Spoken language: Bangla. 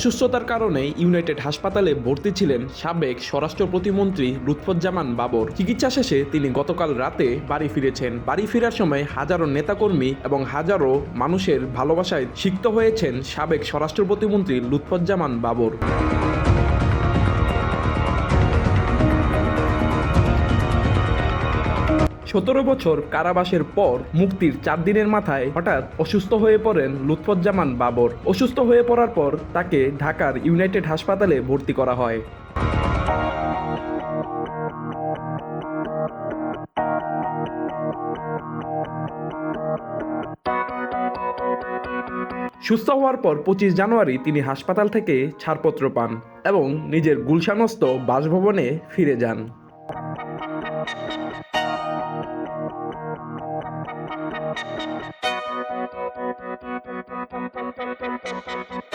অসুস্থতার কারণে ইউনাইটেড হাসপাতালে ভর্তি ছিলেন সাবেক স্বরাষ্ট্র প্রতিমন্ত্রী লুৎফুজ্জামান বাবর। চিকিৎসা শেষে তিনি গতকাল রাতে বাড়ি ফিরেছেন। বাড়ি ফেরার সময় হাজারো নেতাকর্মী এবং হাজারো মানুষের ভালোবাসায় সিক্ত হয়েছেন সাবেক স্বরাষ্ট্র প্রতিমন্ত্রী লুৎফুজ্জামান বাবর। সতেরো বছর কারাবাসের পর মুক্তির চার দিনের মাথায় হঠাৎ অসুস্থ হয়ে পড়েন লুৎফজ্জামান বাবর। অসুস্থ হয়ে পড়ার পর তাকে ঢাকার ইউনাইটেড হাসপাতালে ভর্তি করা হয়। সুস্থ হওয়ার পর পঁচিশ জানুয়ারি তিনি হাসপাতাল থেকে ছাড়পত্র পান এবং নিজের গুলশানস্থ বাসভবনে ফিরে যান। Thank you.